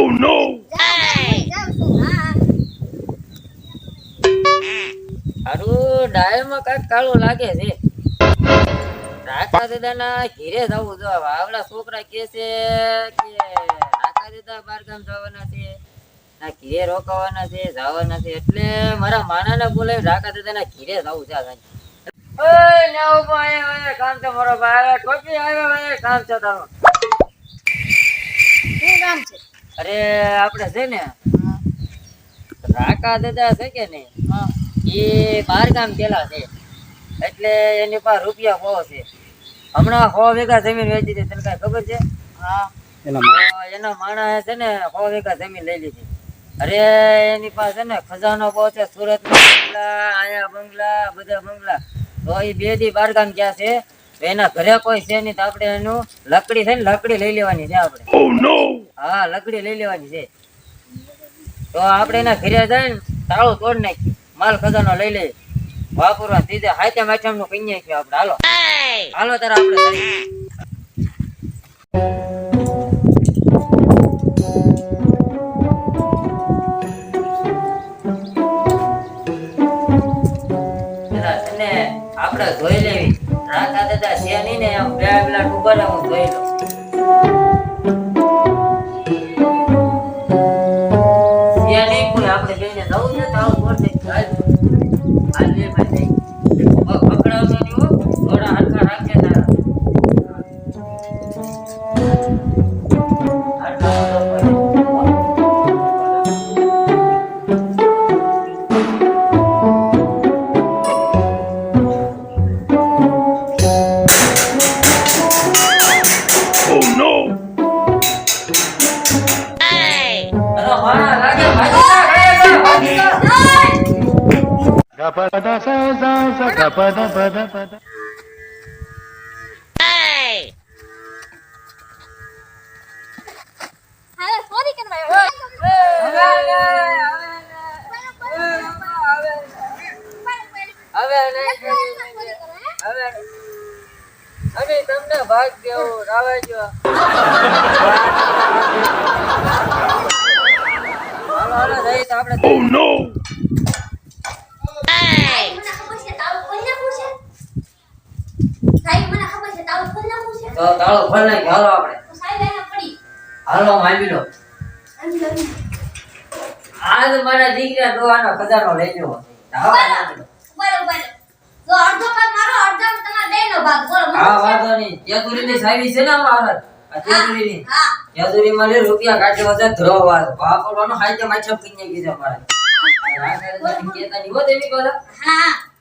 Oh no! જાઉં છું હા હારું ડાયમાં કાંઈક કાળું લાગે છે રાકા દાદાના ઘીરે જવું જો આવડા છોકરા કે છે કે રાકા દાદા બાર ગામ જવાના છે ના ઘીરે રોકાવાના છે જવાના છે એટલે મારા માનાને બોલાવી રાકા દાદાના ઘીરે જવું છે. ઓય ઊભો આયો, ઓય, કામ છે મારો ભાઈ ટોપી આવ્યો ઓય, કામ છે તારું શું કામ છે અરે આપણે છે ને રાકા દાદા છે કે નહીં એ બાર ગામ પેલા છે. એટલે એની પાસે રૂપિયા બહુ છે. હમણાં સો વીઘા જમીન વેચી હતી તને કાંઈ ખબર છે? એના માણસે છે ને સો વીઘા જમીન લઈ લીધી. અરે એની પાસે છે ને ખજાનો બહુ છે સુરત બંગલા આયા બંગલા બધા બંગલા. તો એ બે દી બાર ગામ ગયા છે. એના ઘરે કોઈ છે નહીં તો આપણે એનું લકડી છે ને લકડી લઈ લેવાની છે આપણે. Oh હા લકડી લઈ લેવાની છે. તો આપણે એના ઘરે જાય ને તાળું તોડ નાખી માલ ખજાનો લઈ લઈએ વાપરવા સીધે હાથે માથામનું કઈ નાખ્યું આપણે. હાલો. હાલો તારા આપણે નહીં ને આમ બે હવે તમને ભાગ દેવું રાવાજો હાલો હાલો જઈએ આપણે Oh! તાળો ખોલ નાખ હાલો આપણે. હાલો માંડી લો. આજ મારા દીકરા દોવાનો ખજાનો લઈ જવો રૂપિયા માંડી લો. હા વાંધો નહીં. તેજુરીની સાવી છે ને અમારા આ તેજુરીની તેજુરીમાં લે રૂપિયા કાઢી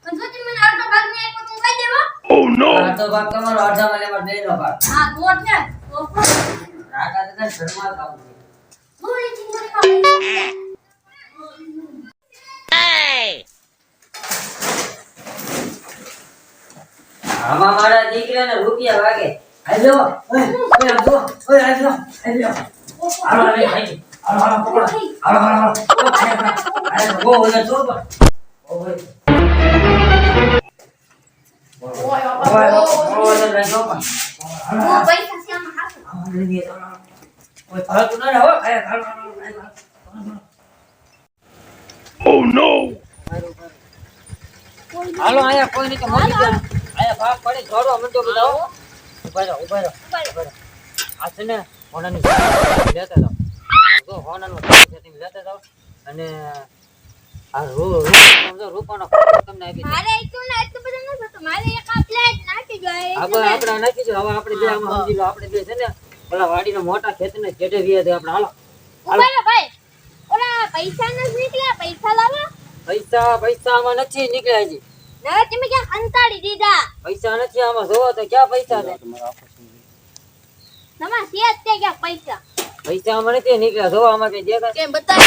વજન ધ્રોવા વાપરવાનો હાઈતે માછપ કઈ કીધા મારે આ રાગા કેતા ની હો દેવી? Cola Oh no! અડધો ભાગ તમારો અડધા મને માર બેનો ભાગ. રાગા દાદા ઘરમાં ખાવું છે આમાં મારા દીકરાને રૂપિયા વાગે. હાલો ઓય ઓય આમ જો. ઓય આ જો હાલો જો હાલો હાલો હાલો પકડો. હાલો હાલો હાલો. ઓ છો ઓ ઓય ઓય તો ઓય Oh no! હાલો આયા કોઈ નહીં તો મરી ગયા. આયા ભાગ પડી જોડો મંડો બધા હો. ઊભા રહો ઊભા રહો ઊભા રહો. આ છે ને હોનાની લેતા જાઓ. તો હોનાનો લેતા જાઓ. અને આ રૂ રૂ સમજો રૂપાનો તમને આપી મારે એટલું ને એટલું બધું નથી થતું. મારે એક આ plate નાખી દો. આપણે આપણે નાખી દો હવે આપણે બે આમાં સમજી લો આપણે બે છે ને ઓલા વાડીના મોટા ખેતરને જેઠે વ્યા છે આપણે હાલો ઊભા ભાઈ. ઓલા પૈસા નથી નીકળ્યા, પૈસા લાવો. પૈસા પૈસા આમાં નથી નીકળ્યા હજી ના, તમે ક્યાં અંતાડી દીધા. પૈસા નથી આમાં જોવો તો ક્યાં પૈસા છે તમારા છે તે ક્યાં પૈસા. પૈસા આમાં નથી નીકળ્યા જોવો આમાં કઈ દેખાય કેમ બતાવો.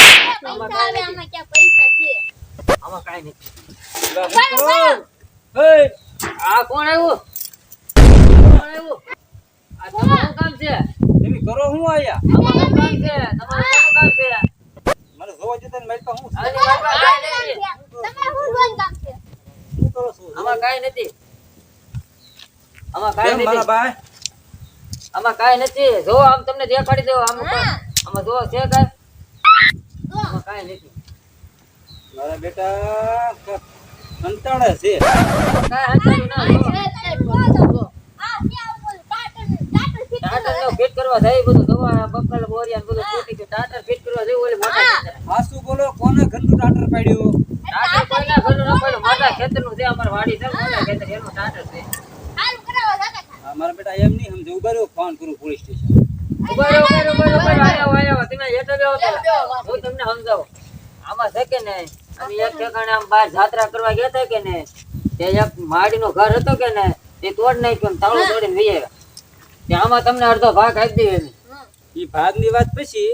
પૈસા આવે, આમાં ક્યાં પૈસા. આમાં કાઈ. એય, આ કોણ આવ્યું? કોણ આવ્યું? આ તમારું કામ છે. તમે કરો હું આયા? કામ છે તમારું કામ છે. મને જોવા જતા ને હું તમારે કામ છે? શું કરો છો? આમાં કાઈ નથી. આમાં કાઈ મારા નથી. ભાઈ? આમાં કાંઈ નથી. જો આમ તમને દેખાડી દેવા. આમ આમાં જો છે કાઈ. આમાં કાંઈ નથી. મારા બેટા ક- છે. ફિટ કરવા જાય બધું દવા બકલ બોરિયા બધું ફૂટી ગયું. ટાટર ફિટ કરવા જાય ઓલી મોટા. હાસુ બોલો કોને ઘરનું ટાટર પાડ્યું? ટાટર કોઈના ઘરનું ન પડ્યું, મોટા ખેતરનું છે અમારી વાડી છે મોટા ખેતર એનું ટાટર છે. મારા બેટા એમ નહીં સમજે ઊભા રહ્યો ફોન કરું પોલીસ સ્ટેશન. ઊભા રહ્યો ઊભા ઊભા રહો, ઊભા રહો. આયા, આયા, તમે હેઠળ વાત હું તમને સમજાવું. આમાં છે કે ને અમે એક ઠેકાણે આમ બહાર જાત્રા કરવા ગયા હતા કે ને તે એક માડીનું ઘર હતો કે ને તે તોડ નાખ્યું તાળું તોડીને લઈ આવ્યા. તે આમાં તમને અડધો ભાગ આપી દઈએ અમે. ઈ ભાગની વાત પછી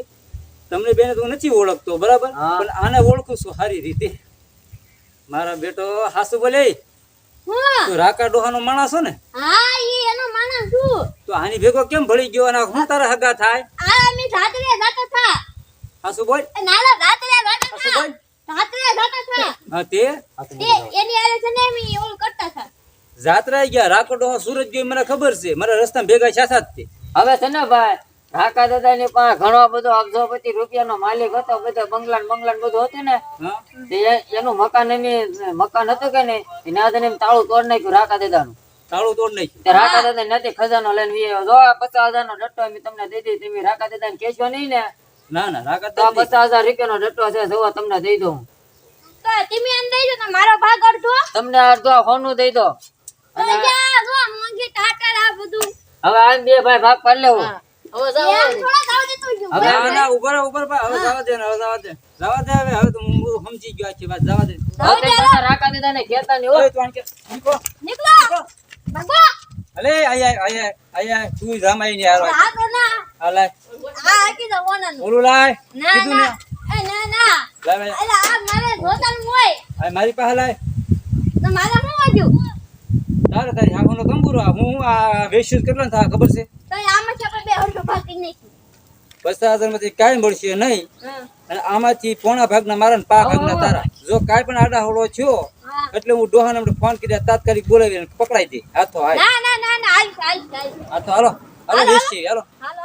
તમને બેને તો હું નથી ઓળખતો બરાબર? પણ આને ઓળખું છું સારી રીતે. મારા બેટો હાસુ બોલે હા. તું રાકા ડોહાનો માણસ છો ને? હા ઈ એનો માણસ છું. તો આની ભેગો કેમ ભળી ગયો અને હું તારા હગા થાય? આ જતા હાસુ બોલ. નાલા રાત્રે જતા હાસુ બોલ. રાત્રે જતા હા તે? તે એની આરે છે ને અમે ઓલું કરતા હતા જાત્રા ગયા રાકો સુરત ગયો મને ખબર છે. મારા રસ્તા ભેગા છાસા જ તે. હવે છે ને ભાઈ કાકા દાદા ની પાસે ઘણો બધો અબજોપતિ રૂપિયાનો માલિક હતો બધો બંગલા બંગલા ને બધું હતું ને એ- એનું મકાન એની મકાન હતું કે નહીં એના એને તાળું તોડ નાખ્યું રાકા દાદાનું. તાળું તોડ નાખ્યું. રાકા દાદા નથી ખજાનો લઈને જો પચાસ હજાર નો ડટ્ટો તમને દઈ દઈ તમે રાકા દાદા ને કહેશો નહીં ને ના ના રાખત તો પચાસ હજાર રૂપિયાનો ડટ્ટો છે જોવા તમને દઈ દઉં. તો તમે એમ દઈ દો તો મારો ભાગ અડધો. તમને અડધો ફોનનું દઈ દો. અને જા જો મોંઘી ટાટર આ બધું. હવે આ બે ભાઈ ભાગ પાડી લેવું. થોડા જાવ હવે ના ના ઉપર ઉપર હવે જવા દે હવે જવા દે. જવા દે હવે હવે તો હું સમજી ગયો છે વાત જવા દે. હવે તે રાખા રાકા ને કેતા નહીં હો. ઓય તું કે નીકળો. નીકળો. ભાગો અલે આય આય આય આય તું જામાઈ ને આરો આ તો ના. અલે આ ઓનન ઓલું લાય. ના ને. એ ના ના. લાય અલા આ મારે જોતાનું હોય. આ મારી પાસે લાય. તો મારે શું વાંચ્યું તારે તારી આંખોનો આ હું આ વેશ્યું કેટલો થાય ખબર છે? તો આમાં છે આપણે બે હરખો ભાગ નાખી પચાસ હજારમાંથી કાંઈ મળશે નહીં. અને આમાંથી પોણા ભાગના મારા પા ભાગના તારા. જો કાંઈ પણ આડા હોળો થયો એટલે હું ડોહાને હમણાં ફોન કર્યા તાત્કાલિક બોલાવી અને પકડાઈ દે. તો હાય ના ના ના ના હાલ હાલ હાલ. આ તો હાલો હાલો વેચી હાલો. હાલો.